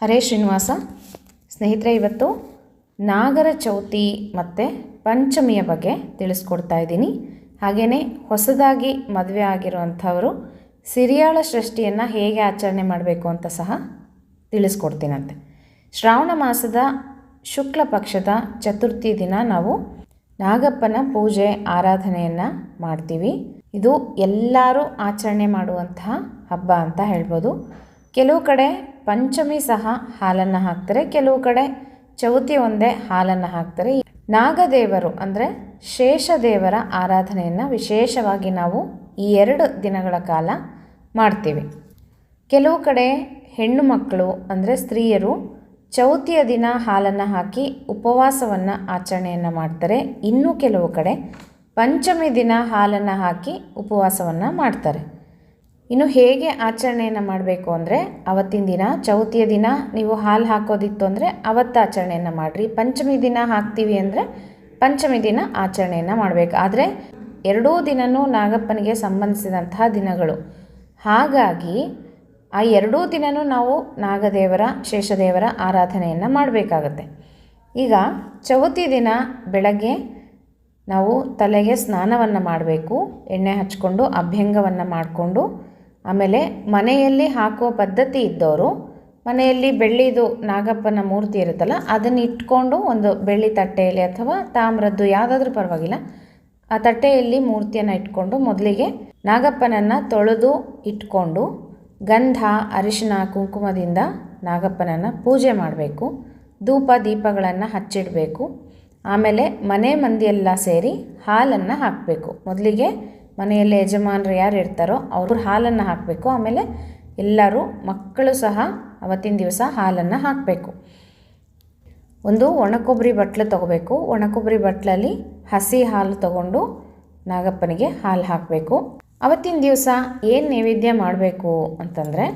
ಹರೇ ಶ್ರೀನಿವಾಸ. ಸ್ನೇಹಿತರೆ, ಇವತ್ತು ನಾಗರ ಚೌತಿ ಮತ್ತು ಪಂಚಮಿಯ ಬಗ್ಗೆ ತಿಳಿಸ್ಕೊಡ್ತಾ ಇದ್ದೀನಿ. ಹಾಗೆಯೇ ಹೊಸದಾಗಿ ಮದುವೆ ಆಗಿರುವಂಥವರು ಸಿರಿಯಾಳ ಸೃಷ್ಟಿಯನ್ನು ಹೇಗೆ ಆಚರಣೆ ಮಾಡಬೇಕು ಅಂತ ಸಹ ತಿಳಿಸ್ಕೊಡ್ತೀನಂತೆ. ಶ್ರಾವಣ ಮಾಸದ ಶುಕ್ಲ ಪಕ್ಷದ ಚತುರ್ಥಿ ದಿನ ನಾವು ನಾಗಪ್ಪನ ಪೂಜೆ, ಆರಾಧನೆಯನ್ನು ಮಾಡ್ತೀವಿ. ಇದು ಎಲ್ಲರೂ ಆಚರಣೆ ಮಾಡುವಂತಹ ಹಬ್ಬ ಅಂತ ಹೇಳ್ಬೋದು. ಕೆಲವು ಕಡೆ ಪಂಚಮಿ ಸಹ ಹಾಲನ್ನು ಹಾಕ್ತಾರೆ. ಕೆಲವು ಕಡೆ ಚೌತಿ ಒಂದೇ ಹಾಲನ್ನು ಹಾಕ್ತಾರೆ. ನಾಗದೇವರು ಅಂದರೆ ಶೇಷದೇವರ ಆರಾಧನೆಯನ್ನು ವಿಶೇಷವಾಗಿ ನಾವು ಈ ಎರಡು ದಿನಗಳ ಕಾಲ ಮಾಡ್ತೀವಿ. ಕೆಲವು ಕಡೆ ಹೆಣ್ಣು ಮಕ್ಕಳು ಅಂದರೆ ಸ್ತ್ರೀಯರು ಚೌತಿಯ ದಿನ ಹಾಲನ್ನು ಹಾಕಿ ಉಪವಾಸವನ್ನು ಆಚರಣೆಯನ್ನು ಮಾಡ್ತಾರೆ. ಇನ್ನು ಕೆಲವು ಕಡೆ ಪಂಚಮಿ ದಿನ ಹಾಲನ್ನು ಹಾಕಿ ಉಪವಾಸವನ್ನು ಮಾಡ್ತಾರೆ. ಇನ್ನು ಹೇಗೆ ಆಚರಣೆಯನ್ನು ಮಾಡಬೇಕು ಅಂದರೆ ಅವತ್ತಿನ ದಿನ, ಚೌತಿಯ ದಿನ, ನೀವು ಹಾಲು ಹಾಕೋದಿತ್ತು ಅಂದರೆ ಅವತ್ತು ಆಚರಣೆಯನ್ನು ಮಾಡಿರಿ. ಪಂಚಮಿ ದಿನ ಹಾಕ್ತೀವಿ ಅಂದರೆ ಪಂಚಮಿ ದಿನ ಆಚರಣೆಯನ್ನು ಮಾಡಬೇಕು. ಆದರೆ ಎರಡೂ ದಿನವೂ ನಾಗಪ್ಪನಿಗೆ ಸಂಬಂಧಿಸಿದಂತಹ ದಿನಗಳು. ಹಾಗಾಗಿ ಆ ಎರಡೂ ದಿನವೂ ನಾವು ನಾಗದೇವರ, ಶೇಷದೇವರ ಆರಾಧನೆಯನ್ನು ಮಾಡಬೇಕಾಗತ್ತೆ. ಈಗ ಚೌತಿ ದಿನ ಬೆಳಗ್ಗೆ ನಾವು ತಲೆಗೆ ಸ್ನಾನವನ್ನು ಮಾಡಬೇಕು, ಎಣ್ಣೆ ಹಚ್ಕೊಂಡು, ಅಭ್ಯಂಗವನ್ನು ಮಾಡಿಕೊಂಡು ಆಮೇಲೆ ಮನೆಯಲ್ಲಿ ಹಾಕುವ ಪದ್ಧತಿ ಇದ್ದವರು, ಮನೆಯಲ್ಲಿ ಬೆಳ್ಳಿದು ನಾಗಪ್ಪನ ಮೂರ್ತಿ ಇರುತ್ತಲ್ಲ, ಅದನ್ನು ಇಟ್ಕೊಂಡು ಒಂದು ಬೆಳ್ಳಿ ತಟ್ಟೆಯಲ್ಲಿ ಅಥವಾ ತಾಮ್ರದ್ದು ಯಾವುದಾದ್ರೂ ಪರವಾಗಿಲ್ಲ, ಆ ತಟ್ಟೆಯಲ್ಲಿ ಮೂರ್ತಿಯನ್ನು ಇಟ್ಕೊಂಡು ಮೊದಲಿಗೆ ನಾಗಪ್ಪನನ್ನು ತೊಳೆದು ಇಟ್ಕೊಂಡು ಗಂಧ, ಅರಿಶಿನ, ಕುಂಕುಮದಿಂದ ನಾಗಪ್ಪನನ್ನು ಪೂಜೆ ಮಾಡಬೇಕು. ಧೂಪ, ದೀಪಗಳನ್ನು ಹಚ್ಚಿಡಬೇಕು. ಆಮೇಲೆ ಮನೆ ಮಂದಿಯೆಲ್ಲ ಸೇರಿ ಹಾಲನ್ನು ಹಾಕಬೇಕು. ಮೊದಲಿಗೆ ಮನೆಯಲ್ಲಿ ಯಜಮಾನರು ಯಾರು ಇರ್ತಾರೋ ಅವರು ಹಾಲನ್ನು ಹಾಕಬೇಕು. ಆಮೇಲೆ ಎಲ್ಲರೂ ಮಕ್ಕಳು ಸಹ ಅವತ್ತಿನ ದಿವಸ ಹಾಲನ್ನು ಹಾಕಬೇಕು. ಒಂದು ಒಣಕೊಬ್ಬರಿ ಬಟ್ಲು ತೊಗೋಬೇಕು. ಒಣಕೊಬ್ಬರಿ ಬಟ್ಲಲ್ಲಿ ಹಸಿ ಹಾಲು ತಗೊಂಡು ನಾಗಪ್ಪನಿಗೆ ಹಾಲು ಹಾಕಬೇಕು. ಅವತ್ತಿನ ದಿವಸ ಏನು ನೈವೇದ್ಯ ಮಾಡಬೇಕು ಅಂತಂದರೆ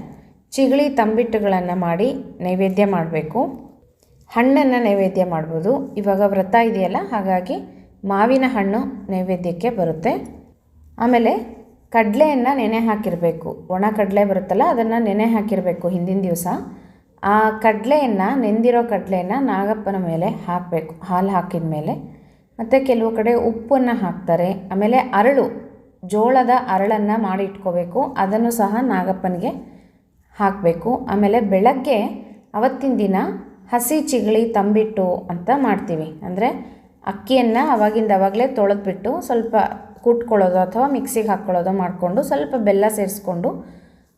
ಚಿಗಳಿ ತಂಬಿಟ್ಟುಗಳನ್ನು ಮಾಡಿ ನೈವೇದ್ಯ ಮಾಡಬೇಕು. ಹಣ್ಣನ್ನು ನೈವೇದ್ಯ ಮಾಡ್ಬೋದು. ಇವಾಗ ವ್ರತ ಇದೆಯಲ್ಲ, ಹಾಗಾಗಿ ಮಾವಿನ ಹಣ್ಣು ನೈವೇದ್ಯಕ್ಕೆ ಬರುತ್ತೆ. ಆಮೇಲೆ ಕಡಲೆಯನ್ನು ನೆನೆ ಹಾಕಿರಬೇಕು. ಒಣ ಕಡಲೆ ಬರುತ್ತಲ್ಲ, ಅದನ್ನು ನೆನೆ ಹಾಕಿರಬೇಕು ಹಿಂದಿನ ದಿವಸ. ಆ ಕಡಲೆಯನ್ನು, ನೆಂದಿರೋ ಕಡಲೆಯನ್ನು ನಾಗಪ್ಪನ ಮೇಲೆ ಹಾಕಬೇಕು, ಹಾಲು ಹಾಕಿದ ಮೇಲೆ. ಮತ್ತು ಕೆಲವು ಕಡೆ ಉಪ್ಪನ್ನು ಹಾಕ್ತಾರೆ. ಆಮೇಲೆ ಅರಳು, ಜೋಳದ ಅರಳನ್ನು ಮಾಡಿ ಇಟ್ಕೋಬೇಕು. ಅದನ್ನು ಸಹ ನಾಗಪ್ಪನಿಗೆ ಹಾಕಬೇಕು. ಆಮೇಲೆ ಬೆಳಗ್ಗೆ ಅವತ್ತಿನ ದಿನ ಹಸಿ ಚಿಗಳಿ, ತಂಬಿಟ್ಟು ಅಂತ ಮಾಡ್ತೀವಿ. ಅಂದರೆ ಅಕ್ಕಿಯನ್ನು ಅವಾಗಿಂದ ಅವಾಗಲೇ ತೊಳೆದ್ಬಿಟ್ಟು ಸ್ವಲ್ಪ ಕುಟ್ಕೊಳ್ಳೋದು ಅಥವಾ ಮಿಕ್ಸಿಗೆ ಹಾಕ್ಕೊಳ್ಳೋದು ಮಾಡಿಕೊಂಡು ಸ್ವಲ್ಪ ಬೆಲ್ಲ ಸೇರಿಸ್ಕೊಂಡು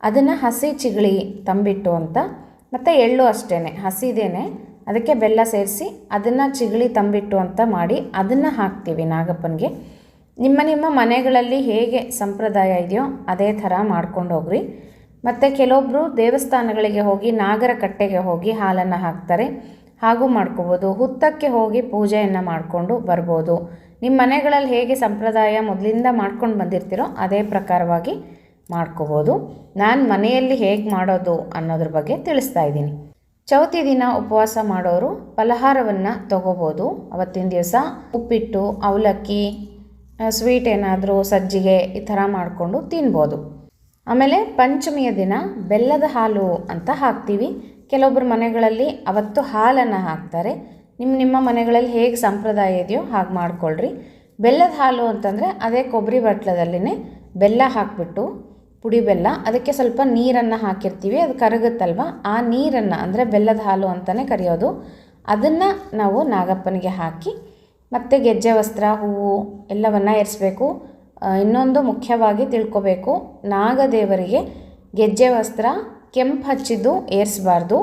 ಅದನ್ನು ಹಸಿ ಚಿಗಳಿ ತಂಬಿಟ್ಟು ಅಂತ, ಮತ್ತು ಎಳ್ಳು ಅಷ್ಟೇ ಹಸಿದೇನೆ, ಅದಕ್ಕೆ ಬೆಲ್ಲ ಸೇರಿಸಿ ಅದನ್ನು ಚಿಗಳಿ ತಂಬಿಟ್ಟು ಅಂತ ಮಾಡಿ ಅದನ್ನು ಹಾಕ್ತೀವಿ ನಾಗಪ್ಪನಿಗೆ. ನಿಮ್ಮ ನಿಮ್ಮ ಮನೆಗಳಲ್ಲಿ ಹೇಗೆ ಸಂಪ್ರದಾಯ ಇದೆಯೋ ಅದೇ ಥರ ಮಾಡ್ಕೊಂಡು ಹೋಗ್ರಿ. ಮತ್ತು ಕೆಲವೊಬ್ಬರು ದೇವಸ್ಥಾನಗಳಿಗೆ ಹೋಗಿ ನಾಗರ ಕಟ್ಟೆಗೆ ಹೋಗಿ ಹಾಲನ್ನು ಹಾಕ್ತಾರೆ. ಹಾಗೂ ಮಾಡ್ಕೋಬೋದು. ಹುತ್ತಕ್ಕೆ ಹೋಗಿ ಪೂಜೆಯನ್ನು ಮಾಡಿಕೊಂಡು ಬರ್ಬೋದು. ನಿಮ್ಮ ಮನೆಗಳಲ್ಲಿ ಹೇಗೆ ಸಂಪ್ರದಾಯ ಮೊದಲಿಂದ ಮಾಡ್ಕೊಂಡು ಬಂದಿರ್ತೀರೋ ಅದೇ ಪ್ರಕಾರವಾಗಿ ಮಾಡ್ಕೋಬೋದು. ನಾನು ಮನೆಯಲ್ಲಿ ಹೇಗೆ ಮಾಡೋದು ಅನ್ನೋದ್ರ ಬಗ್ಗೆ ತಿಳಿಸ್ತಾ ಇದ್ದೀನಿ. ಚೌತಿ ದಿನ ಉಪವಾಸ ಮಾಡೋರು ಫಲಹಾರವನ್ನು ತಗೋಬೋದು. ಅವತ್ತಿನ ದಿವಸ ಉಪ್ಪಿಟ್ಟು, ಅವಲಕ್ಕಿ ಸ್ವೀಟ್ ಏನಾದರೂ ಸಜ್ಜಿಗೆ ಈ ಥರ ಮಾಡಿಕೊಂಡು ತಿನ್ಬೋದು. ಆಮೇಲೆ ಪಂಚಮಿಯ ದಿನ ಬೆಲ್ಲದ ಹಾಲು ಅಂತ ಹಾಕ್ತೀವಿ. ಕೆಲವೊಬ್ಬರು ಮನೆಗಳಲ್ಲಿ ಅವತ್ತು ಹಾಲನ್ನು ಹಾಕ್ತಾರೆ. ನಿಮ್ಮ ನಿಮ್ಮ ಮನೆಗಳಲ್ಲಿ ಹೇಗೆ ಸಂಪ್ರದಾಯ ಇದೆಯೋ ಹಾಗೆ ಮಾಡ್ಕೊಳ್ರಿ. ಬೆಲ್ಲದ ಹಾಲು ಅಂತಂದರೆ ಅದೇ ಕೊಬ್ಬರಿ ಬಟ್ಲದಲ್ಲಿನೇ ಬೆಲ್ಲ ಹಾಕಿಬಿಟ್ಟು ಪುಡಿ ಬೆಲ್ಲ, ಅದಕ್ಕೆ ಸ್ವಲ್ಪ ನೀರನ್ನು ಹಾಕಿರ್ತೀವಿ, ಅದು ಕರಗುತ್ತಲ್ವ? ಆ ನೀರನ್ನು, ಅಂದರೆ ಬೆಲ್ಲದ ಹಾಲು ಅಂತಲೇ ಕರೆಯೋದು. ಅದನ್ನು ನಾವು ನಾಗಪ್ಪನಿಗೆ ಹಾಕಿ, ಮತ್ತು ಗೆಜ್ಜೆ ವಸ್ತ್ರ, ಹೂವು ಎಲ್ಲವನ್ನು ಏರಿಸ್ಬೇಕು. ಇನ್ನೊಂದು ಮುಖ್ಯವಾಗಿ ತಿಳ್ಕೊಬೇಕು, ನಾಗದೇವರಿಗೆ ಗೆಜ್ಜೆ ವಸ್ತ್ರ ಕೆಂಪು ಹಚ್ಚಿದ್ದು ಏರಿಸಬಾರ್ದು.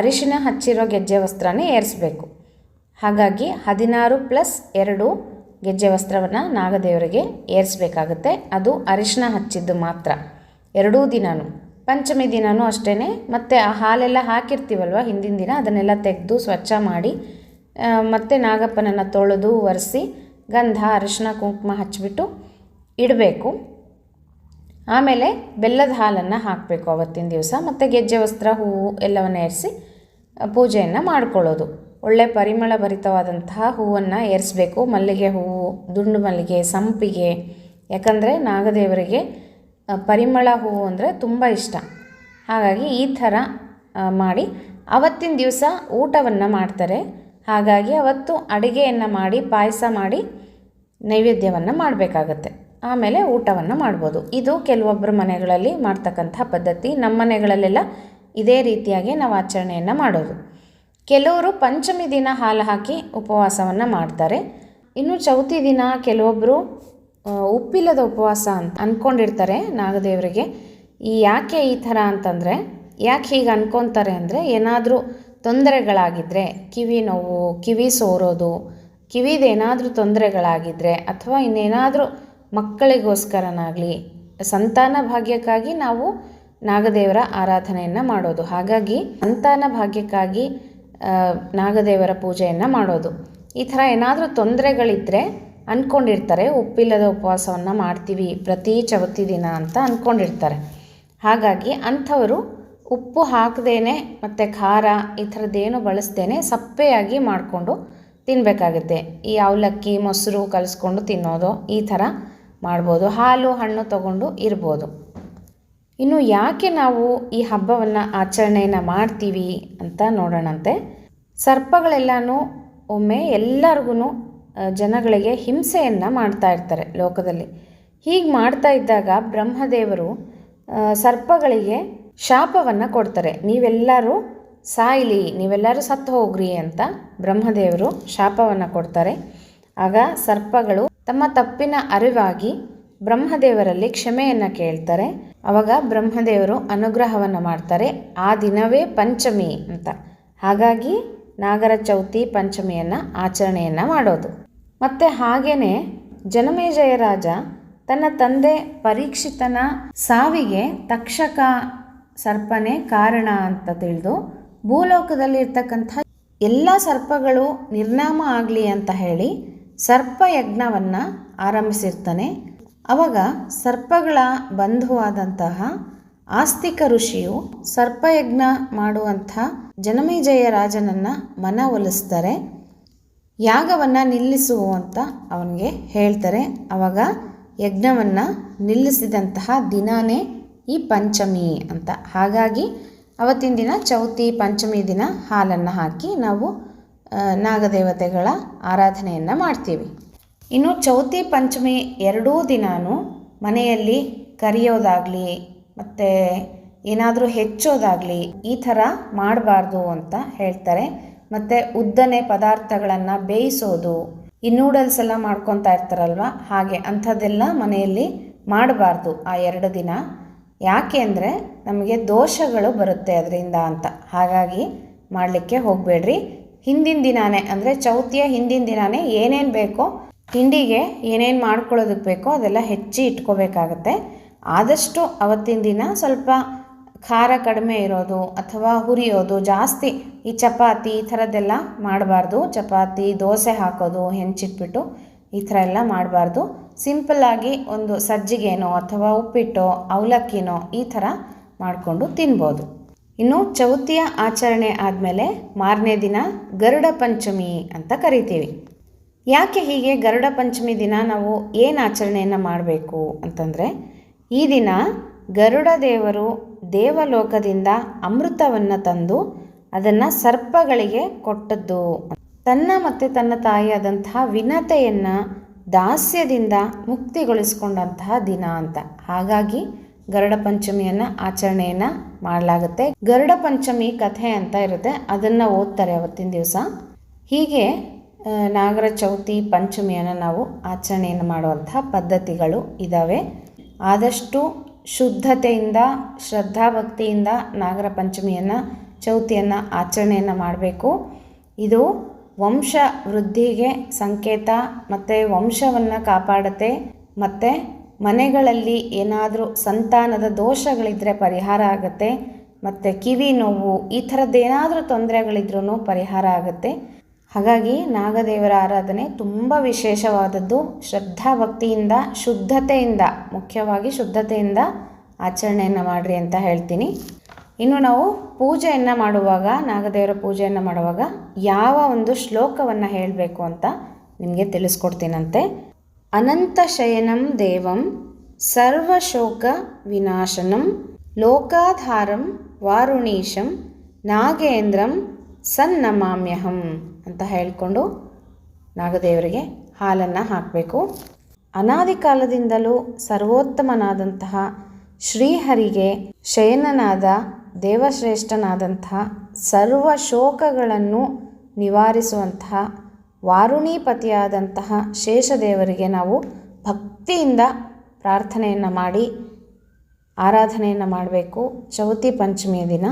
ಅರಿಶಿನ ಹಚ್ಚಿರೋ ಗೆಜ್ಜೆ ವಸ್ತ್ರನೇ ಏರಿಸಬೇಕು. ಹಾಗಾಗಿ ಹದಿನಾರು ಪ್ಲಸ್ ಎರಡು ಗೆಜ್ಜೆ ವಸ್ತ್ರವನ್ನು ನಾಗದೇವರಿಗೆ ಏರಿಸಬೇಕಾಗುತ್ತೆ. ಅದು ಅರಿಶಿನ ಹಚ್ಚಿದ್ದು ಮಾತ್ರ. ಎರಡೂ ದಿನವೂ ಪಂಚಮಿ ದಿನವೂ ಅಷ್ಟೇ ಮತ್ತು ಆ ಹಾಲೆಲ್ಲ ಹಾಕಿರ್ತೀವಲ್ವ ಹಿಂದಿನ ದಿನ? ಅದನ್ನೆಲ್ಲ ತೆಗೆದು ಸ್ವಚ್ಛ ಮಾಡಿ ಮತ್ತೆ ನಾಗಪ್ಪನನ್ನು ತೊಳೆದು ಒರೆಸಿ, ಗಂಧ ಅರಿಶಿನ ಕುಂಕುಮ ಹಚ್ಚಿಬಿಟ್ಟು ಇಡಬೇಕು. ಆಮೇಲೆ ಬೆಲ್ಲದ ಹಾಲನ್ನು ಹಾಕಬೇಕು ಅವತ್ತಿನ ದಿವಸ. ಮತ್ತು ಗೆಜ್ಜೆ ವಸ್ತ್ರ, ಹೂವು ಎಲ್ಲವನ್ನು ಏರಿಸಿ ಪೂಜೆಯನ್ನು ಮಾಡ್ಕೊಳ್ಳೋದು. ಒಳ್ಳೆ ಪರಿಮಳ ಭರಿತವಾದಂತಹ ಹೂವನ್ನು ಏರಿಸಬೇಕು. ಮಲ್ಲಿಗೆ ಹೂವು ದುಂಡು ಮಲ್ಲಿಗೆ, ಸಂಪಿಗೆ. ಯಾಕಂದರೆ ನಾಗದೇವರಿಗೆ ಪರಿಮಳ ಹೂವು ಅಂದರೆ ತುಂಬ ಇಷ್ಟ. ಹಾಗಾಗಿ ಈ ಥರ ಮಾಡಿ ಅವತ್ತಿನ ದಿವಸ ಊಟವನ್ನು ಮಾಡ್ತಾರೆ. ಹಾಗಾಗಿ ಅವತ್ತು ಅಡುಗೆಯನ್ನು ಮಾಡಿ, ಪಾಯಸ ಮಾಡಿ ನೈವೇದ್ಯವನ್ನು ಮಾಡಬೇಕಾಗತ್ತೆ. ಆಮೇಲೆ ಊಟವನ್ನು ಮಾಡ್ಬೋದು. ಇದು ಕೆಲವೊಬ್ಬರ ಮನೆಗಳಲ್ಲಿ ಮಾಡ್ತಕ್ಕಂಥ ಪದ್ಧತಿ. ನಮ್ಮ ಮನೆಗಳಲ್ಲೆಲ್ಲ ಇದೇ ರೀತಿಯಾಗಿ ನಾವು ಆಚರಣೆಯನ್ನು ಮಾಡೋದು. ಕೆಲವರು ಪಂಚಮಿ ದಿನ ಹಾಲು ಹಾಕಿ ಉಪವಾಸವನ್ನು ಮಾಡ್ತಾರೆ. ಇನ್ನು ಚೌತಿ ದಿನ ಕೆಲವೊಬ್ಬರು ಉಪ್ಪಿಲ್ಲದ ಉಪವಾಸ ಅಂತ ಅಂದ್ಕೊಂಡಿರ್ತಾರೆ ನಾಗದೇವರಿಗೆ. ಈ ಯಾಕೆ ಈ ಥರ ಅಂತಂದರೆ, ಯಾಕೆ ಹೀಗೆ ಅನ್ಕೊತಾರೆ ಅಂದರೆ ಏನಾದರೂ ತೊಂದರೆಗಳಾಗಿದ್ದರೆ ಕಿವಿ ನೋವು, ಕಿವಿ ಸೋರೋದು ಕಿವಿದೇನಾದರೂ ತೊಂದರೆಗಳಾಗಿದ್ದರೆ ಅಥವಾ ಇನ್ನೇನಾದರೂ ಮಕ್ಕಳಿಗೋಸ್ಕರನಾಗಲಿ, ಸಂತಾನ ಭಾಗ್ಯಕ್ಕಾಗಿ ನಾವು ನಾಗದೇವರ ಆರಾಧನೆಯನ್ನು ಮಾಡೋದು. ಹಾಗಾಗಿ ಸಂತಾನ ಭಾಗ್ಯಕ್ಕಾಗಿ ನಾಗದೇವರ ಪೂಜೆಯನ್ನು ಮಾಡೋದು. ಈ ಥರ ಏನಾದರೂ ತೊಂದರೆಗಳಿದ್ದರೆ ಅಂದ್ಕೊಂಡಿರ್ತಾರೆ ಉಪ್ಪಿಲ್ಲದ ಉಪವಾಸವನ್ನು ಮಾಡ್ತೀವಿ, ಪ್ರತಿ ಚವತಿ ದಿನ ಅಂತ ಅಂದ್ಕೊಂಡಿರ್ತಾರೆ ಹಾಗಾಗಿ ಅಂಥವರು ಉಪ್ಪು ಹಾಕದೇನೆ ಮತ್ತು ಖಾರ ಈ ಥರದ್ದೇನು ಬಳಸ್ದೇನೆ ಸಪ್ಪೆಯಾಗಿ ಮಾಡಿಕೊಂಡು ತಿನ್ನಬೇಕಾಗುತ್ತೆ ಈ ಅವಲಕ್ಕಿ, ಮೊಸರು ಕಲಿಸ್ಕೊಂಡು ತಿನ್ನೋದು, ಈ ಥರ ಮಾಡ್ಬೋದು. ಹಾಲು, ಹಣ್ಣು ತಗೊಂಡು ಇರ್ಬೋದು. ಇನ್ನು ಯಾಕೆ ನಾವು ಈ ಹಬ್ಬವನ್ನು ಆಚರಣೆಯನ್ನು ಮಾಡ್ತೀವಿ ಅಂತ ನೋಡೋಣಂತೆ. ಸರ್ಪಗಳೆಲ್ಲನೂ ಒಮ್ಮೆ ಎಲ್ಲರಿಗೂ ಜನಗಳಿಗೆ ಹಿಂಸೆಯನ್ನು ಮಾಡ್ತಾ ಇರ್ತಾರೆ ಲೋಕದಲ್ಲಿ. ಹೀಗೆ ಮಾಡ್ತಾ ಇದ್ದಾಗ ಬ್ರಹ್ಮದೇವರು ಸರ್ಪಗಳಿಗೆ ಶಾಪವನ್ನು ಕೊಡ್ತಾರೆ. ನೀವೆಲ್ಲರೂ ಸಾಯ್ಲಿ, ನೀವೆಲ್ಲರೂ ಸತ್ತು ಹೋಗ್ರಿ ಅಂತ ಬ್ರಹ್ಮದೇವರು ಶಾಪವನ್ನು ಕೊಡ್ತಾರೆ. ಆಗ ಸರ್ಪಗಳು ತಮ್ಮ ತಪ್ಪಿನ ಅರಿವಾಗಿ ಬ್ರಹ್ಮದೇವರಲ್ಲಿ ಕ್ಷಮೆಯನ್ನು ಕೇಳ್ತಾರೆ. ಅವಾಗ ಬ್ರಹ್ಮದೇವರು ಅನುಗ್ರಹವನ್ನು ಮಾಡ್ತಾರೆ. ಆ ದಿನವೇ ಪಂಚಮಿ ಅಂತ. ಹಾಗಾಗಿ ನಾಗರ ಚೌತಿ ಪಂಚಮಿಯನ್ನು ಆಚರಣೆಯನ್ನು ಮಾಡೋದು. ಮತ್ತು ಜನಮೇಜಯ ರಾಜ ತನ್ನ ತಂದೆ ಪರೀಕ್ಷಿತನ ಸಾವಿಗೆ ತಕ್ಷಕ ಸರ್ಪನೇ ಕಾರಣ ಅಂತ ತಿಳಿದು ಭೂಲೋಕದಲ್ಲಿರ್ತಕ್ಕಂಥ ಎಲ್ಲ ಸರ್ಪಗಳು ನಿರ್ನಾಮ ಆಗಲಿ ಅಂತ ಹೇಳಿ ಸರ್ಪ ಯಜ್ಞವನ್ನು ಆರಂಭಿಸಿರ್ತಾನೆ. ಅವಾಗ ಸರ್ಪಗಳ ಬಂಧುವಾದಂತಹ ಆಸ್ತಿಕ ಋಷಿಯು ಸರ್ಪಯಜ್ಞ ಮಾಡುವಂಥ ಜನಮೇಜಯ ರಾಜನನ್ನು ಮನವೊಲಿಸ್ತಾರೆ ಯಾಗವನ್ನು ನಿಲ್ಲಿಸು ಅಂತ ಅವನಿಗೆ ಹೇಳ್ತಾರೆ. ಆವಾಗ ಯಜ್ಞವನ್ನು ನಿಲ್ಲಿಸಿದಂತಹ ದಿನಾನೇ ಈ ಪಂಚಮಿ ಅಂತ. ಹಾಗಾಗಿ ಅವತ್ತಿನ ದಿನ ಚೌತಿ ಪಂಚಮಿ ದಿನ ಹಾಲನ್ನು ಹಾಕಿ ನಾವು ನಾಗದೇವತೆಗಳ ಆರಾಧನೆಯನ್ನು ಮಾಡ್ತೀವಿ. ಇನ್ನು ಚೌತಿ ಪಂಚಮಿ ಎರಡೂ ದಿನಾನು ಮನೆಯಲ್ಲಿ ಕರಿಯೋದಾಗಲಿ ಮತ್ತು ಏನಾದರೂ ಹೆಚ್ಚೋದಾಗಲಿ ಈ ಥರ ಮಾಡಬಾರ್ದು ಅಂತ ಹೇಳ್ತಾರೆ. ಮತ್ತು ಉದ್ದನೆ ಪದಾರ್ಥಗಳನ್ನು ಬೇಯಿಸೋದು, ಈ ನೂಡಲ್ಸ್ ಎಲ್ಲ ಮಾಡ್ಕೊತಾ ಇರ್ತಾರಲ್ವ? ಹಾಗೆ ಅಂಥದ್ದೆಲ್ಲ ಮನೆಯಲ್ಲಿ ಮಾಡಬಾರ್ದು ಆ ಎರಡು ದಿನ. ಯಾಕೆ ಅಂದರೆ ನಮಗೆ ದೋಷಗಳು ಬರುತ್ತೆ ಅದರಿಂದ ಅಂತ. ಹಾಗಾಗಿ ಮಾಡಲಿಕ್ಕೆ ಹೋಗಬೇಡ್ರಿ. ಹಿಂದಿನ ದಿನಾನೇ ಅಂದರೆ ಚೌತಿಯ ಹಿಂದಿನ ದಿನಾನೇ ಏನೇನು ಬೇಕೋ ತಿಂಡಿಗೆ ಏನೇನು ಮಾಡ್ಕೊಳ್ಳೋದಕ್ಕೆ ಬೇಕೋ ಅದೆಲ್ಲ ಹೆಚ್ಚಿ ಇಟ್ಕೋಬೇಕಾಗತ್ತೆ. ಆದಷ್ಟು ಅವತ್ತಿನ ದಿನ ಸ್ವಲ್ಪ ಖಾರ ಕಡಿಮೆ ಇರೋದು ಅಥವಾ ಹುರಿಯೋದು, ಜಾಸ್ತಿ ಈ ಚಪಾತಿ ಈ ಥರದ್ದೆಲ್ಲ ಮಾಡಬಾರ್ದು. ಚಪಾತಿ, ದೋಸೆ ಹಾಕೋದು, ಹೆಂಚಿಟ್ಬಿಟ್ಟು ಈ ಥರ ಎಲ್ಲ ಮಾಡಬಾರ್ದು. ಸಿಂಪಲ್ಲಾಗಿ ಒಂದು ಸಜ್ಜಿಗೆನೋ ಅಥವಾ ಉಪ್ಪಿಟ್ಟೋ, ಅವಲಕ್ಕಿನೋ ಈ ಥರ ಮಾಡಿಕೊಂಡು ತಿನ್ಬೋದು. ಇನ್ನು ಚೌತಿಯ ಆಚರಣೆ ಆದಮೇಲೆ ಮಾರನೇ ದಿನ ಗರುಡ ಪಂಚಮಿ ಅಂತ ಕರಿತೀವಿ. ಯಾಕೆ ಹೀಗೆ ಗರುಡ ಪಂಚಮಿ ದಿನ ನಾವು ಏನು ಆಚರಣೆಯನ್ನು ಮಾಡಬೇಕು ಅಂತಂದರೆ ಈ ದಿನ ಗರುಡ ದೇವರು ದೇವಲೋಕದಿಂದ ಅಮೃತವನ್ನು ತಂದು ಅದನ್ನು ಸರ್ಪಗಳಿಗೆ ಕೊಟ್ಟದ್ದು. ತನ್ನ ಮತ್ತು ತನ್ನ ತಾಯಿಯಾದಂತಹ ವಿನತೆಯನ್ನು ದಾಸ್ಯದಿಂದ ಮುಕ್ತಿಗೊಳಿಸಿಕೊಂಡಂತಹ ದಿನ ಅಂತ. ಹಾಗಾಗಿ ಗರುಡ ಪಂಚಮಿಯನ್ನು ಆಚರಣೆಯನ್ನು ಮಾಡಲಾಗುತ್ತೆ. ಗರುಡ ಪಂಚಮಿ ಕಥೆ ಅಂತ ಇರುತ್ತೆ. ಅದನ್ನು ಓದ್ತಾರೆ ಅವತ್ತಿನ ದಿವಸ. ಹೀಗೆ ನಾಗರ ಚೌತಿ ಪಂಚಮಿಯನ್ನು ನಾವು ಆಚರಣೆಯನ್ನು ಮಾಡುವಂತಹ ಪದ್ಧತಿಗಳು ಇದ್ದಾವೆ ಆದಷ್ಟು ಶುದ್ಧತೆಯಿಂದ, ಶ್ರದ್ಧಾಭಕ್ತಿಯಿಂದ ನಾಗರ ಪಂಚಮಿಯನ್ನು, ಚೌತಿಯನ್ನು ಆಚರಣೆಯನ್ನು ಮಾಡಬೇಕು. ಇದು ವಂಶ ವೃದ್ಧಿಗೆ ಸಂಕೇತ, ಮತ್ತು ವಂಶವನ್ನು ಕಾಪಾಡುತ್ತೆ, ಮತ್ತು ಮನೆಗಳಲ್ಲಿ ಏನಾದರೂ ಸಂತಾನದ ದೋಷಗಳಿದ್ದರೆ ಪರಿಹಾರ ಆಗುತ್ತೆ, ಮತ್ತು ಕಿವಿ ನೋವು, ಈ ಥರದ್ದೇನಾದರೂ ತೊಂದರೆಗಳಿದ್ರೂ ಪರಿಹಾರ ಆಗುತ್ತೆ. ಹಾಗಾಗಿ ನಾಗದೇವರ ಆರಾಧನೆ ತುಂಬ ವಿಶೇಷವಾದದ್ದು. ಶ್ರದ್ಧಾಭಕ್ತಿಯಿಂದ ಶುದ್ಧತೆಯಿಂದ, ಮುಖ್ಯವಾಗಿ ಶುದ್ಧತೆಯಿಂದ ಆಚರಣೆಯನ್ನು ಮಾಡಿರಿ ಅಂತ ಹೇಳ್ತೀನಿ. ಇನ್ನು ನಾವು ಪೂಜೆಯನ್ನು ಮಾಡುವಾಗ, ನಾಗದೇವರ ಪೂಜೆಯನ್ನು ಮಾಡುವಾಗ ಯಾವ ಒಂದು ಶ್ಲೋಕವನ್ನು ಹೇಳಬೇಕು ಅಂತ ನಿಮಗೆ ತಿಳಿಸ್ಕೊಡ್ತೀನಂತೆ. ಅನಂತ ಶಯನಂ ದೇವಂ ಸರ್ವಶೋಕ ವಿನಾಶನಂ ಲೋಕಾಧಾರಂ ವಾರುಣೀಶಂ ನಾಗೇಂದ್ರಂ ಸನ್ನಮಾಮ್ಯಹಂ. ಅಂತ ಹೇಳಿಕೊಂಡು ನಾಗದೇವರಿಗೆ ಹಾಲನ್ನು ಹಾಕಬೇಕು. ಅನಾದಿ ಕಾಲದಿಂದಲೂ ಸರ್ವೋತ್ತಮನಾದಂತಹ ಶ್ರೀಹರಿಗೆ ಶಯನನಾದ ದೇವಶ್ರೇಷ್ಠನಾದಂತಹ ಸರ್ವ ಶೋಕಗಳನ್ನು ನಿವಾರಿಸುವಂತಹ ವಾರುಣೀಪತಿಯಾದಂತಹ ಶೇಷದೇವರಿಗೆ ನಾವು ಭಕ್ತಿಯಿಂದ ಪ್ರಾರ್ಥನೆಯನ್ನು ಮಾಡಿ ಆರಾಧನೆಯನ್ನು ಮಾಡಬೇಕು. ಚೌತಿ ಪಂಚಮಿಯ ದಿನ.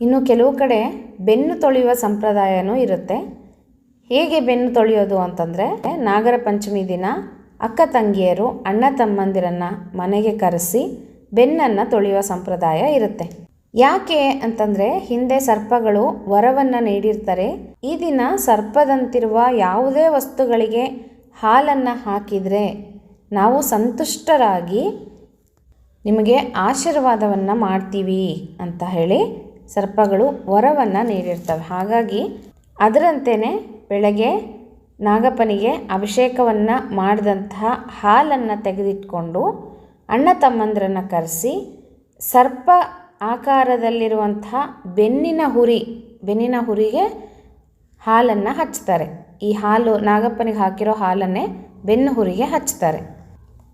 ಇನ್ನು ಕೆಲವು ಕಡೆ ಬೆನ್ನು ತೊಳೆಯುವ ಸಂಪ್ರದಾಯನೂ ಇರುತ್ತೆ. ಹೇಗೆ ಬೆನ್ನು ತೊಳೆಯೋದು ಅಂತಂದರೆ, ನಾಗರ ಪಂಚಮಿ ದಿನ ಅಕ್ಕ ತಂಗಿಯರು ಅಣ್ಣ ತಮ್ಮಂದಿರನ್ನು ಮನೆಗೆ ಕರೆಸಿ ಬೆನ್ನನ್ನು ತೊಳೆಯುವ ಸಂಪ್ರದಾಯ ಇರುತ್ತೆ. ಯಾಕೆ ಅಂತಂದರೆ, ಹಿಂದೆ ಸರ್ಪಗಳು ವರವನ್ನು ನೀಡಿರ್ತಾರೆ. ಈ ದಿನ ಸರ್ಪದಂತಿರುವ ಯಾವುದೇ ವಸ್ತುಗಳಿಗೆ ಹಾಲನ್ನು ಹಾಕಿದರೆ ನಾವು ಸಂತುಷ್ಟರಾಗಿ ನಿಮಗೆ ಆಶೀರ್ವಾದವನ್ನು ಮಾಡ್ತೀವಿ ಅಂತ ಹೇಳಿ ಸರ್ಪಗಳು ವರವನ್ನು ನೀಡಿರ್ತವೆ. ಹಾಗಾಗಿ ಅದರಂತೆಯೇ ಬೆಳಗ್ಗೆ ನಾಗಪ್ಪನಿಗೆ ಅಭಿಷೇಕವನ್ನು ಮಾಡಿದಂತಹ ಹಾಲನ್ನು ತೆಗೆದಿಟ್ಕೊಂಡು ಅಣ್ಣ ತಮ್ಮಂದ್ರನ್ನು ಕರೆಸಿ ಸರ್ಪ ಆಕಾರದಲ್ಲಿರುವಂತಹ ಬೆನ್ನಿನ ಹುರಿ, ಬೆನ್ನಿನ ಹುರಿಗೆ ಹಾಲನ್ನು ಹಚ್ತಾರೆ ಈ ಹಾಲು ನಾಗಪ್ಪನಿಗೆ ಹಾಕಿರೋ ಹಾಲನ್ನೇ ಬೆನ್ನು ಹುರಿಗೆ ಹಚ್ತಾರೆ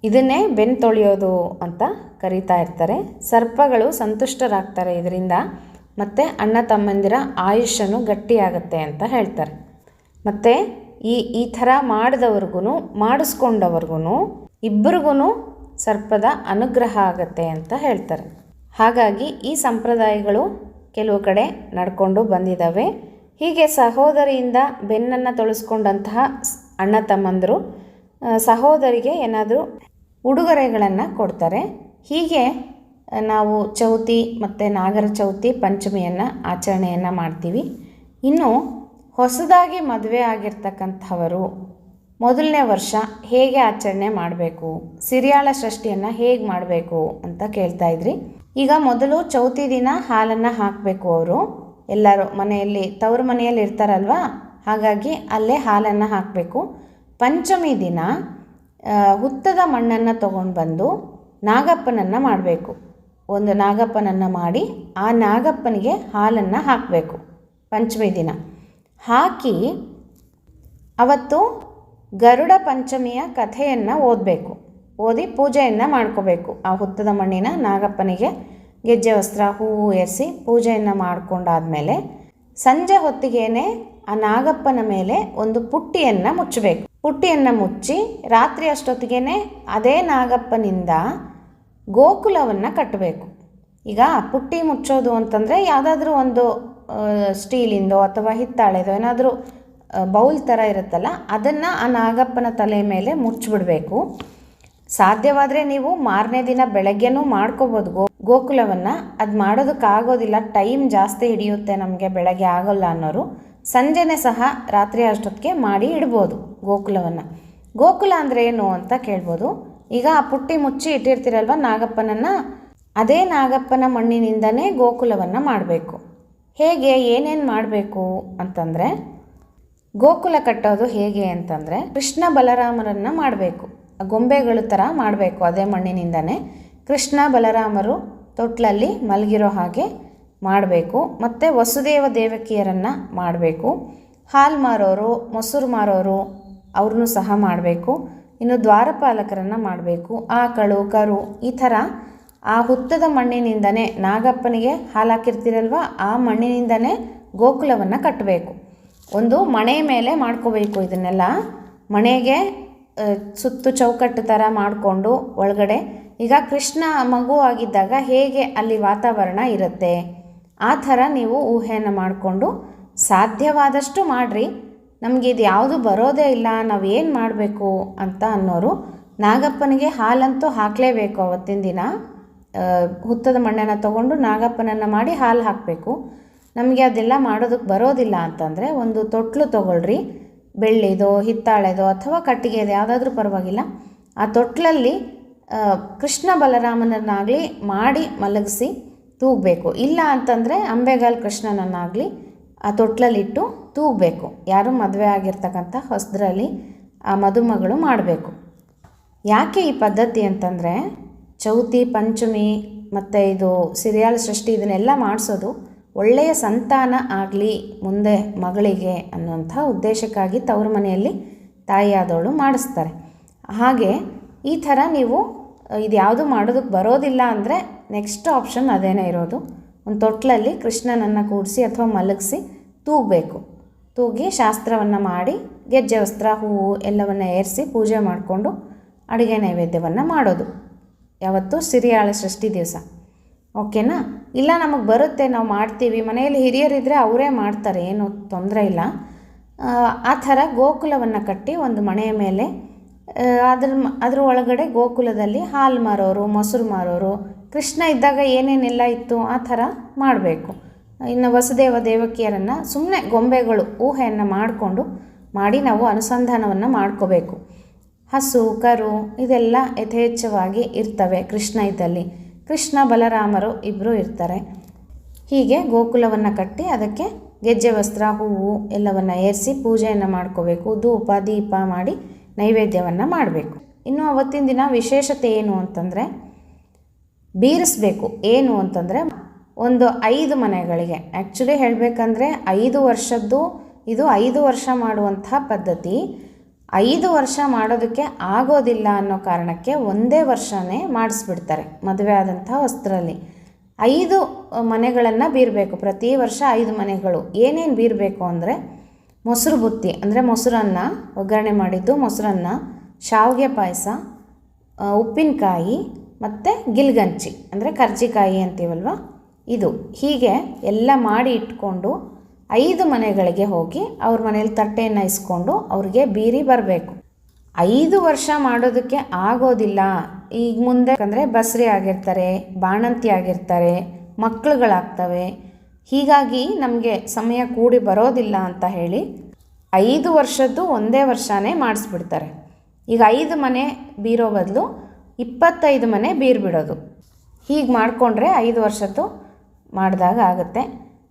ಇದನ್ನೇ ಬೆನ್ನು ತೊಳೆಯೋದು ಅಂತ ಕರೀತಾ ಇರ್ತಾರೆ. ಸರ್ಪಗಳು ಸಂತುಷ್ಟರಾಗ್ತಾರೆ. ಇದರಿಂದ ಮತ್ತು ಅಣ್ಣ ತಮ್ಮಂದಿರ ಆಯುಷ್ಯನು ಗಟ್ಟಿಯಾಗತ್ತೆ ಅಂತ ಹೇಳ್ತಾರೆ. ಮತ್ತು ಈ ಈ ಥರ ಮಾಡಿದವ್ರಿಗೂ ಮಾಡಿಸ್ಕೊಂಡವ್ರಿಗೂ ಇಬ್ಬರಿಗೂ ಸರ್ಪದ ಅನುಗ್ರಹ ಆಗತ್ತೆ ಅಂತ ಹೇಳ್ತಾರೆ. ಹಾಗಾಗಿ ಈ ಸಂಪ್ರದಾಯಗಳು ಕೆಲವು ಕಡೆ ನಡ್ಕೊಂಡು ಬಂದಿದ್ದಾವೆ. ಹೀಗೆ ಸಹೋದರಿಯಿಂದ ಬೆನ್ನನ್ನು ತೊಳಸ್ಕೊಂಡಂತಹ ಅಣ್ಣ ತಮ್ಮಂದರು ಸಹೋದರಿಗೆ ಏನಾದರೂ ಉಡುಗೊರೆಗಳನ್ನು ಕೊಡ್ತಾರೆ. ಹೀಗೆ ನಾವು ಚೌತಿ ಮತ್ತು ನಾಗರ ಚೌತಿ ಪಂಚಮಿಯನ್ನು ಆಚರಣೆಯನ್ನು ಮಾಡ್ತೀವಿ. ಇನ್ನು ಹೊಸದಾಗಿ ಮದುವೆ ಆಗಿರ್ತಕ್ಕಂಥವರು ಮೊದಲನೇ ವರ್ಷ ಹೇಗೆ ಆಚರಣೆ ಮಾಡಬೇಕು, ಸಿರಿಯಾಳ ಸೃಷ್ಟಿಯನ್ನು ಹೇಗೆ ಮಾಡಬೇಕು ಅಂತ ಕೇಳ್ತಾ ಇದ್ರಿ. ಈಗ ಮೊದಲು ಚೌತಿ ದಿನ ಹಾಲನ್ನು ಹಾಕಬೇಕು ಅವರು. ಎಲ್ಲರೂ ಮನೆಯಲ್ಲಿ, ತವ್ರ ಮನೆಯಲ್ಲಿ ಇರ್ತಾರಲ್ವಾ? ಹಾಗಾಗಿ ಅಲ್ಲೇ ಹಾಲನ್ನು ಹಾಕಬೇಕು. ಪಂಚಮಿ ದಿನ ಹುತ್ತದ ಮಣ್ಣನ್ನು ತಗೊಂಡು ಬಂದು ನಾಗಪ್ಪನನ್ನು ಮಾಡಬೇಕು. ಒಂದು ನಾಗಪ್ಪನನ್ನು ಮಾಡಿ ಆ ನಾಗಪ್ಪನಿಗೆ ಹಾಲನ್ನು ಹಾಕಬೇಕು. ಪಂಚಮಿ ದಿನ ಹಾಕಿ ಅವತ್ತು ಗರುಡ ಪಂಚಮಿಯ ಕಥೆಯನ್ನು ಓದಬೇಕು. ಓದಿ ಪೂಜೆಯನ್ನು ಮಾಡ್ಕೋಬೇಕು. ಆ ಹುತ್ತದ ಮಣ್ಣಿನ ನಾಗಪ್ಪನಿಗೆ ಗೆಜ್ಜೆ, ವಸ್ತ್ರ ಹೂವು ಏರಿಸಿ ಪೂಜೆಯನ್ನು ಮಾಡ್ಕೊಂಡಾದ್ಮೇಲೆ ಸಂಜೆ ಹೊತ್ತಿಗೇನೆ ಆ ನಾಗಪ್ಪನ ಮೇಲೆ ಒಂದು ಪುಟ್ಟಿಯನ್ನು ಮುಚ್ಚಬೇಕು. ಪುಟ್ಟಿಯನ್ನು ಮುಚ್ಚಿ ರಾತ್ರಿ ಅಷ್ಟೊತ್ತಿಗೇನೆ ಅದೇ ನಾಗಪ್ಪನಿಂದ ಗೋಕುಲವನ್ನು ಕಟ್ಟಬೇಕು ಈಗ ಪುಟ್ಟಿ ಮುಚ್ಚೋದು ಅಂತಂದರೆ ಯಾವುದಾದ್ರೂ ಒಂದು ಸ್ಟೀಲಿಂದೋ ಅಥವಾ ಹಿತ್ತಾಳೆದೋ ಏನಾದರೂ ಬೌಲ್ ಥರ ಇರುತ್ತಲ್ಲ, ಅದನ್ನು ಆ ನಾಗಪ್ಪನ ತಲೆ ಮೇಲೆ ಮುಚ್ಚಿಬಿಡಬೇಕು. ಸಾಧ್ಯವಾದರೆ ನೀವು ಮಾರನೇ ದಿನ ಬೆಳಗ್ಗೆನೂ ಮಾಡ್ಕೋಬೋದು ಗೋ, ಗೋಕುಲವನ್ನು. ಅದು ಮಾಡೋದಕ್ಕಾಗೋದಿಲ್ಲ, ಟೈಮ್ ಜಾಸ್ತಿ ಹಿಡಿಯುತ್ತೆ ನಮಗೆ ಬೆಳಗ್ಗೆ ಆಗೋಲ್ಲ ಅನ್ನೋರು. ಸಂಜೆನೇ ಸಹ ರಾತ್ರಿ ಅಷ್ಟೊತ್ತಿಗೆ ಮಾಡಿ ಇಡ್ಬೋದು ಗೋಕುಲವನ್ನು. ಗೋಕುಲ ಅಂದರೆ ಏನು ಅಂತ ಕೇಳ್ಬೋದು. ಈಗ ಆ ಪುಟ್ಟಿ ಮುಚ್ಚಿ ಇಟ್ಟಿರ್ತೀರಲ್ವ ನಾಗಪ್ಪನನ್ನು? ಅದೇ ನಾಗಪ್ಪನ ಮಣ್ಣಿನಿಂದನೇ ಗೋಕುಲವನ್ನು ಮಾಡಬೇಕು. ಹೇಗೆ, ಏನೇನು ಮಾಡಬೇಕು ಅಂತಂದರೆ, ಗೋಕುಲ ಕಟ್ಟೋದು ಹೇಗೆ ಅಂತಂದರೆ, ಕೃಷ್ಣ ಬಲರಾಮರನ್ನು ಮಾಡಬೇಕು. ಗೊಂಬೆಗಳು ಥರ ಮಾಡಬೇಕು ಅದೇ ಮಣ್ಣಿನಿಂದನೇ. ಕೃಷ್ಣ ಬಲರಾಮರು ತೊಟ್ಲಲ್ಲಿ ಮಲಗಿರೋ ಹಾಗೆ ಮಾಡಬೇಕು. ಮತ್ತು ವಸುದೇವ ದೇವಕಿಯರನ್ನು ಮಾಡಬೇಕು. ಹಾಲು ಮಾರೋರು, ಮೊಸರು ಮಾರೋರು ಅವ್ರನ್ನೂ ಸಹ ಮಾಡಬೇಕು. ಇನ್ನು ದ್ವಾರಪಾಲಕರನ್ನು ಮಾಡಬೇಕು. ಆಕಳು ಕರು ಈ ಥರ ಆ ಹುತ್ತದ ಮಣ್ಣಿನಿಂದನೇ ನಾಗಪ್ಪನಿಗೆ ಹಾಲಾಕಿರ್ತೀರಲ್ವ ಆ ಮಣ್ಣಿನಿಂದನೇ ಗೋಕುಲವನ್ನು ಕಟ್ಟಬೇಕು ಒಂದು ಮಣೆ ಮೇಲೆ ಮಾಡ್ಕೋಬೇಕು ಇದನ್ನೆಲ್ಲ. ಮಣೆಗೆ ಸುತ್ತು ಚೌಕಟ್ಟು ಥರ ಮಾಡಿಕೊಂಡು ಒಳಗಡೆ ಈಗ ಕೃಷ್ಣ ಮಗು ಆಗಿದ್ದಾಗ ಹೇಗೆ ಅಲ್ಲಿ ವಾತಾವರಣ ಇರುತ್ತೆ? ಆ ಥರ ನೀವು ಊಹೆಯನ್ನು ಮಾಡಿಕೊಂಡು ಸಾಧ್ಯವಾದಷ್ಟು ಮಾಡಿರಿ. ನಮಗೆ ಇದು ಯಾವುದು ಬರೋದೇ ಇಲ್ಲ, ನಾವು ಏನು ಮಾಡಬೇಕು ಅಂತ ಅನ್ನೋರು ನಾಗಪ್ಪನಿಗೆ ಹಾಲಂತೂ ಹಾಕಲೇಬೇಕು ಅವತ್ತಿನ ದಿನ. ಹುತ್ತದ ಮಣ್ಣನ್ನು ತಗೊಂಡು ನಾಗಪ್ಪನನ್ನು ಮಾಡಿ ಹಾಲು ಹಾಕಬೇಕು. ನಮಗೆ ಅದೆಲ್ಲ ಮಾಡೋದಕ್ಕೆ ಬರೋದಿಲ್ಲ ಅಂತಂದರೆ ಒಂದು ತೊಟ್ಲು ತೊಗೊಳ್ರಿ. ಬೆಳ್ಳಿದೋ, ಹಿತ್ತಾಳೆದೋ ಅಥವಾ ಕಟ್ಟಿಗೆದು ಯಾವುದಾದ್ರೂ ಪರವಾಗಿಲ್ಲ. ಆ ತೊಟ್ಲಲ್ಲಿ ಕೃಷ್ಣ ಬಲರಾಮನನ್ನಾಗಲಿ ಮಾಡಿ ಮಲಗಿಸಿ ತೂಗಬೇಕು. ಇಲ್ಲ ಅಂತಂದರೆ ಅಂಬೆಗಾಲ್ ಕೃಷ್ಣನನ್ನಾಗಲಿ ಆ ತೊಟ್ಲಲ್ಲಿಟ್ಟು ತೂಗಬೇಕು. ಯಾರು ಮದುವೆ ಆಗಿರ್ತಕ್ಕಂಥ ಹೊಸದ್ರಲ್ಲಿ ಆ ಮದುಮಗಳು ಮಾಡಬೇಕು. ಯಾಕೆ ಈ ಪದ್ಧತಿ ಅಂತಂದರೆ, ಚೌತಿ, ಪಂಚಮಿ ಮತ್ತು ಇದು ಸಿರಿಯಾಲ್ ಸೃಷ್ಟಿ ಇದನ್ನೆಲ್ಲ ಮಾಡಿಸೋದು ಒಳ್ಳೆಯ ಸಂತಾನ ಆಗಲಿ ಮುಂದೆ ಮಗಳಿಗೆ ಅನ್ನುವಂಥ ಉದ್ದೇಶಕ್ಕಾಗಿ ತವರು ಮನೆಯಲ್ಲಿ ತಾಯಿಯಾದವಳು ಮಾಡಿಸ್ತಾರೆ. ಹಾಗೆ ಈ ಥರ ನೀವು ಇದು ಯಾವುದು ಮಾಡೋದಕ್ಕೆ ಬರೋದಿಲ್ಲ ಅಂದರೆ ನೆಕ್ಸ್ಟ್ ಆಪ್ಷನ್ ಅದೇನೇ ಇರೋದು. ಒಂದು ತೊಟ್ಲಲ್ಲಿ ಕೃಷ್ಣನನ್ನು ಕೂಡಿಸಿ ಅಥವಾ ಮಲಗಿಸಿ ತೂಗಬೇಕು. ತೂಗಿ ಶಾಸ್ತ್ರವನ್ನು ಮಾಡಿ ಗೆಜ್ಜೆ ವಸ್ತ್ರ ಹೂವು ಎಲ್ಲವನ್ನು ಏರಿಸಿ ಪೂಜೆ ಮಾಡಿಕೊಂಡು ಅಡುಗೆ ನೈವೇದ್ಯವನ್ನು ಮಾಡೋದು. ಯಾವತ್ತು ಸಿರಿಯಾಳ ಸೃಷ್ಟಿ ದಿವಸ. ಓಕೆನಾ? ಇಲ್ಲ ನಮಗೆ ಬರುತ್ತೆ ನಾವು ಮಾಡ್ತೀವಿ. ಮನೆಯಲ್ಲಿ ಹಿರಿಯರಿದ್ದರೆ ಅವರೇ ಮಾಡ್ತಾರೆ ಏನು ತೊಂದರೆ ಇಲ್ಲ. ಆ, ಥರ ಗೋಕುಲವನ್ನು ಕಟ್ಟಿ ಒಂದು ಮನೆಯ ಮೇಲೆ ಅದ್ರ ಅದ್ರ ಒಳಗಡೆ ಗೋಕುಲದಲ್ಲಿ ಹಾಲು ಮಾರೋರು ಮೊಸರು ಮಾರೋರು ಕೃಷ್ಣ ಇದ್ದಾಗ ಏನೇನೆಲ್ಲ ಇತ್ತು ಆ ಥರ ಮಾಡಬೇಕು. ಇನ್ನು ವಸುದೇವ ದೇವಕಿಯರನ್ನು ಸುಮ್ಮನೆ ಗೊಂಬೆಗಳು, ಊಹೆಯನ್ನು ಮಾಡಿಕೊಂಡು ಮಾಡಿ ನಾವು ಅನುಸಂಧಾನವನ್ನು ಮಾಡ್ಕೋಬೇಕು. ಹಸು, ಕರು ಇದೆಲ್ಲ ಯಥೇಚ್ಛವಾಗಿ ಇರ್ತವೆ ಕೃಷ್ಣ ಇದ್ದಲ್ಲಿ. ಕೃಷ್ಣ, ಬಲರಾಮರು ಇಬ್ಬರು ಇರ್ತಾರೆ. ಹೀಗೆ ಗೋಕುಲವನ್ನು ಕಟ್ಟಿ ಅದಕ್ಕೆ ಗೆಜ್ಜೆ, ವಸ್ತ್ರ, ಹೂವು ಎಲ್ಲವನ್ನು ಏರಿಸಿ ಪೂಜೆಯನ್ನು ಮಾಡ್ಕೋಬೇಕು. ಧೂಪ, ದೀಪ ಮಾಡಿ ನೈವೇದ್ಯವನ್ನು ಮಾಡಬೇಕು. ಇನ್ನು ಅವತ್ತಿನ ದಿನ ವಿಶೇಷತೆ ಏನು ಅಂತಂದರೆ ಬೀರಿಸ್ಬೇಕು. ಏನು ಅಂತಂದರೆ ಒಂದು ಐದು ಮನೆಗಳಿಗೆ. ಆ್ಯಕ್ಚುಲಿ ಹೇಳಬೇಕಂದ್ರೆ ಐದು ವರ್ಷದ್ದು, ಇದು ಐದು ವರ್ಷ ಮಾಡುವಂತಹ ಪದ್ಧತಿ. ಐದು ವರ್ಷ ಮಾಡೋದಕ್ಕೆ ಆಗೋದಿಲ್ಲ ಅನ್ನೋ ಕಾರಣಕ್ಕೆ ಒಂದೇ ವರ್ಷನೇ ಮಾಡಿಸ್ಬಿಡ್ತಾರೆ ಮದುವೆ ಆದಂಥ ವಸ್ತ್ರಲ್ಲಿ ಐದು ಮನೆಗಳನ್ನು ಬೀರಬೇಕು. ಪ್ರತಿ ವರ್ಷ ಐದು ಮನೆಗಳು. ಏನೇನು ಬೀರಬೇಕು ಅಂದರೆ ಮೊಸರು ಬುತ್ತಿ, ಅಂದರೆ ಮೊಸರನ್ನ ಒಗ್ಗರಣೆ ಮಾಡಿದ್ದು ಮೊಸರನ್ನ, ಶಾವಿಗೆ ಪಾಯಸ ಉಪ್ಪಿನಕಾಯಿ ಮತ್ತು ಗಿಲ್ಗಂಚಿ ಅಂದರೆ ಕರ್ಜಿಕಾಯಿ ಅಂತೀವಲ್ವ? ಇದು ಹೀಗೆ ಎಲ್ಲ ಮಾಡಿ ಇಟ್ಕೊಂಡು ಐದು ಮನೆಗಳಿಗೆ ಹೋಗಿ ಅವ್ರ ಮನೇಲಿ ತಟ್ಟೆಯನ್ನು ಇಸ್ಕೊಂಡು ಅವ್ರಿಗೆ ಬೀರಿ ಬರಬೇಕು. ಐದು ವರ್ಷ ಮಾಡೋದಕ್ಕೆ ಆಗೋದಿಲ್ಲ. ಈಗ ಮುಂದೆ ಅಂದರೆ ಬಸ್ರಿ ಆಗಿರ್ತಾರೆ, ಬಾಣಂತಿ ಆಗಿರ್ತಾರೆ ಮಕ್ಕಳುಗಳಾಗ್ತವೆ ಹೀಗಾಗಿ ನಮಗೆ ಸಮಯ ಕೂಡಿ ಬರೋದಿಲ್ಲ ಅಂತ ಹೇಳಿ ಐದು ವರ್ಷದ್ದು ಒಂದೇ ವರ್ಷನೇ ಮಾಡಿಸ್ಬಿಡ್ತಾರೆ. ಈಗ ಐದು ಮನೆ ಬೀರೋ ಬದಲು ಇಪ್ಪತ್ತೈದು ಮನೆ ಬೀರ್ಬಿಡೋದು ಹೀಗೆ ಮಾಡಿಕೊಂಡ್ರೆ ಐದು ವರ್ಷದ್ದು ಮಾಡಿದಾಗ ಆಗುತ್ತೆ.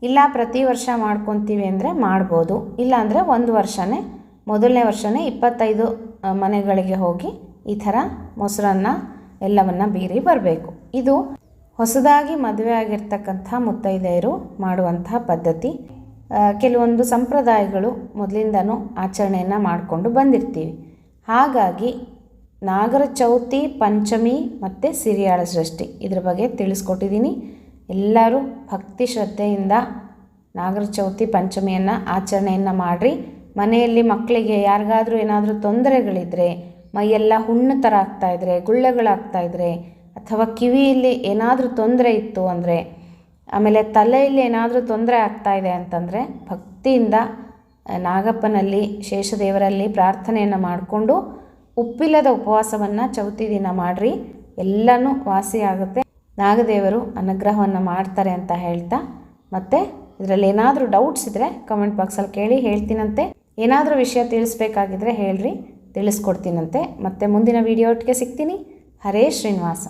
ಇಲ್ಲ ಪ್ರತಿ ವರ್ಷ ಮಾಡ್ಕೊತೀವಿ ಅಂದರೆ ಮಾಡ್ಬೋದು. ಇಲ್ಲಾಂದರೆ ಒಂದು ವರ್ಷವೇ ಮೊದಲನೇ ವರ್ಷವೇ ಇಪ್ಪತ್ತೈದು ಮನೆಗಳಿಗೆ ಹೋಗಿ ಈ ಥರ ಮೊಸರನ್ನ ಎಲ್ಲವನ್ನು ಬೀರಿ ಬರಬೇಕು. ಇದು ಹೊಸದಾಗಿ ಮದುವೆ ಆಗಿರ್ತಕ್ಕಂಥ ಮುತ್ತೈದೆಯರು ಮಾಡುವಂತಹ ಪದ್ಧತಿ. ಕೆಲವೊಂದು ಸಂಪ್ರದಾಯಗಳು ಮೊದಲಿಂದನೂ ಆಚರಣೆಯನ್ನು ಮಾಡಿಕೊಂಡು ಬಂದಿರ್ತೀವಿ. ಹಾಗಾಗಿ ನಾಗರ ಚೌತಿ, ಪಂಚಮಿ ಮತ್ತು ಸಿರಿಯಾಳ ಸೃಷ್ಟಿ ಇದ್ರ ಬಗ್ಗೆ ತಿಳಿಸ್ಕೊಟ್ಟಿದ್ದೀನಿ ಎಲ್ಲರೂ ಭಕ್ತಿ ಶ್ರದ್ಧೆಯಿಂದ ನಾಗರ ಚೌತಿ, ಪಂಚಮಿಯನ್ನು ಆಚರಣೆಯನ್ನು ಮಾಡಿರಿ. ಮನೆಯಲ್ಲಿ ಮಕ್ಕಳಿಗೆ ಯಾರಿಗಾದರೂ ಏನಾದರೂ ತೊಂದರೆಗಳಿದ್ದರೆ ಮೈಯೆಲ್ಲ ಹುಣ್ಣು ಥರ ಆಗ್ತಾಯಿದ್ರೆ ಗುಳ್ಳೆಗಳಾಗ್ತಾಯಿದ್ರೆ ಅಥವಾ ಕಿವಿಯಲ್ಲಿ ಏನಾದರೂ ತೊಂದರೆ ಇತ್ತು ಅಂದರೆ, ಆಮೇಲೆ ತಲೆಯಲ್ಲಿ ಏನಾದರೂ ತೊಂದರೆ ಆಗ್ತಾ ಇದೆ ಅಂತಂದರೆ ಭಕ್ತಿಯಿಂದ ನಾಗಪ್ಪನಲ್ಲಿ, ಶೇಷದೇವರಲ್ಲಿ ಪ್ರಾರ್ಥನೆಯನ್ನು ಮಾಡಿಕೊಂಡು ಉಪ್ಪಿಲ್ಲದ ಉಪವಾಸವನ್ನು ಚೌತಿ ದಿನ ಮಾಡಿರಿ. ಎಲ್ಲನೂ ವಾಸಿಯಾಗುತ್ತೆ ನಾಗದೇವರು ಅನುಗ್ರಹವನ್ನು ಮಾಡ್ತಾರೆ ಅಂತ ಹೇಳ್ತಾ. ಮತ್ತು ಇದರಲ್ಲಿ ಏನಾದರೂ ಡೌಟ್ಸ್ ಇದ್ದರೆ ಕಮೆಂಟ್ ಬಾಕ್ಸಲ್ಲಿ ಕೇಳಿ ಹೇಳ್ತೀನಂತೆ. ಏನಾದರೂ ವಿಷಯ ತಿಳಿಸ್ಬೇಕಾಗಿದ್ರೆ ಹೇಳ್ರಿ. ತಿಳಿಸ್ಕೊಡ್ತೀನಂತೆ. ಮತ್ತು ಮುಂದಿನ ವೀಡಿಯೋ ಒಟ್ಟಿಗೆ ಸಿಗ್ತೀನಿ. ಹರೇ ಶ್ರೀನಿವಾಸ.